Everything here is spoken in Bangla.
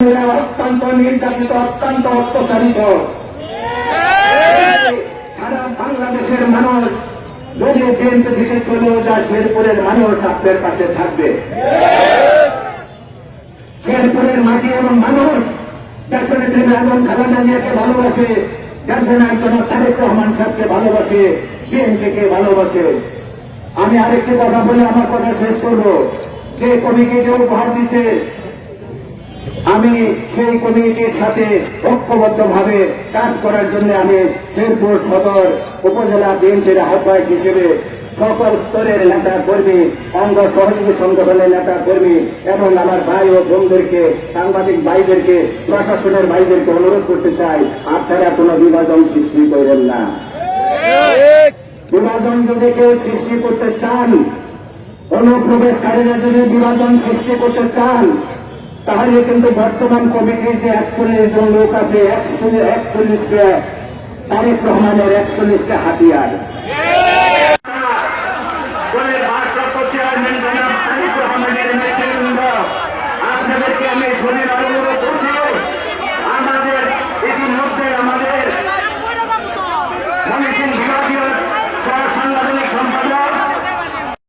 অত্যন্ত নির্যাতিত অত্যন্ত অত্যাচারিত। সারা বাংলাদেশের মানুষ যদি বিএনপি থেকে চলেও যায় শেরপুরের মানুষ আপনার পাশে থাকবে। শেরপুরের মাটি এবং মানুষ দেশের প্রেমে এবং খালেদা ভালোবাসে দেশের একজন তারেক রহমান সাহেবকে ভালোবাসে বিএনপিকে ভালোবাসে। আমি আরেকটি কথা বলে আমার কথা শেষ করব। যে কমিটিকে উপহার দিছে আমি সেই কমিটির সাথে ঐক্যবদ্ধভাবে কাজ করার জন্য আমি শেরপুর সদর উপজেলা বিএনপির আহ্বায়ক হিসেবে সকল স্তরের নেতা কর্মী, অঙ্গ সহযোগী সংগঠনের নেতা কর্মী এবং আমার ভাই ও বোনদেরকে, সাংবাদিক ভাইদেরকে, প্রশাসনের ভাইদেরকে অনুরোধ করতে চাই, আপনারা কোনো বিভাজন সৃষ্টি করেন না। বিভাজন যদি কেউ সৃষ্টি করতে চান, অনুপ্রবেশকারীরা যদি বিভাজন সৃষ্টি করতে চান তাহলে কিন্তু বর্তমান কমিটিতে একচল্লিশ জন লোক আছে একচল্লিশটা তারেক রহমানের একচল্লিশটা হাতিয়ার। আপনাদেরকে আমি